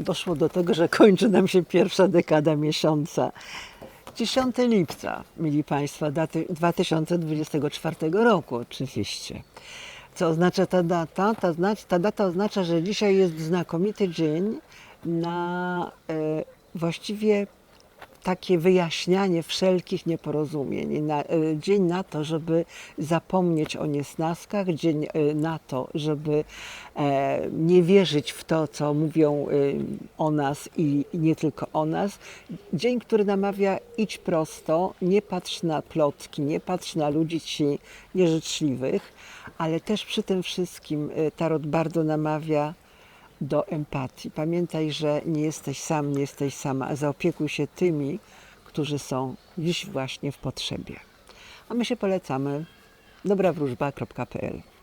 doszło do tego, że kończy nam się pierwsza dekada miesiąca. 10 lipca, mili Państwo, daty 2024 roku oczywiście. Co oznacza ta data? Ta, ta data oznacza, że dzisiaj jest znakomity dzień na e, właściwie takie wyjaśnianie wszelkich nieporozumień. E, dzień na to, żeby zapomnieć o niesnaskach, dzień e, na to, żeby e, nie wierzyć w to, co mówią o nas i, nie tylko o nas. Dzień, który namawia idź prosto, nie patrz na plotki, nie patrz na ludzi ci nieżyczliwych, ale też przy tym wszystkim Tarot bardzo namawia do empatii. Pamiętaj, że nie jesteś sam, nie jesteś sama, zaopiekuj się tymi, którzy są dziś właśnie w potrzebie. A my się polecamy dobrawróżba.pl